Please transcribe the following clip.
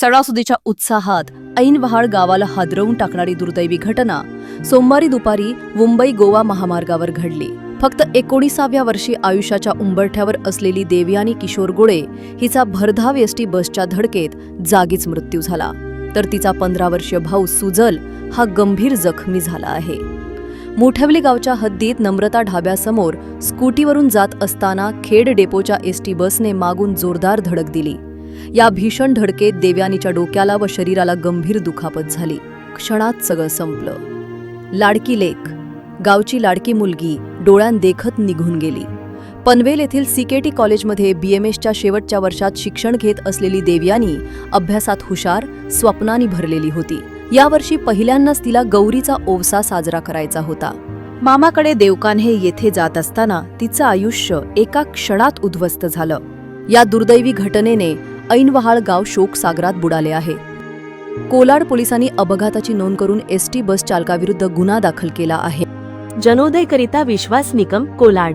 सणासुदीच्या उत्साहात ऐनवहाळ गावाला हादरवून टाकणारी दुर्दैवी घटना सोमवारी दुपारी मुंबई गोवा महामार्गावर घडली. फक्त एकोणीसाव्या वर्षी आयुष्याच्या उंबरठ्यावर असलेली देवयानी किशोर गोळे हिचा भरधाव एसटी बसच्या धडकेत जागीच मृत्यू झाला. तर तिचा पंधरा वर्षीय भाऊ सुजल हा गंभीर जखमी झाला आहे. मोठवली गावच्या हद्दीत नम्रता ढाब्यासमोर स्कूटीवरून जात असताना खेड डेपोच्या एसटी बसने मागून जोरदार धडक दिली. या भीषण धडकेत देवयानीच्या डोक्याला व शरीराला गंभीर दुखापत झाली. क्षणात सगळं संपलं. लाडकी लेक गावची लाडकी मुलगी डोळ्यान देखत निघून गेली. पनवेल येथील सीकेटी कॉलेजमध्ये बीएमएसच्या शेवटच्या वर्षात शिक्षण घेत असलेली देवयानी अभ्यासात हुशार स्वप्नानी भरलेली होती. यावर्षी पहिल्यांदाच तिला गौरीचा ओवसा साजरा करायचा होता. मामाकडे देवकान्हे येथे जात असताना तिचं आयुष्य एका क्षणात उद्ध्वस्त झालं. या दुर्दैवी घटनेने ऐनवहाळ गाव शोकसागरात बुडाले आहे. कोलाड पोलिसांनी अपघाताची नोंद करून एसटी बस चालकाविरुद्ध गुन्हा दाखल केला आहे. जनोदयकरिता विश्वास निकम कोलाड.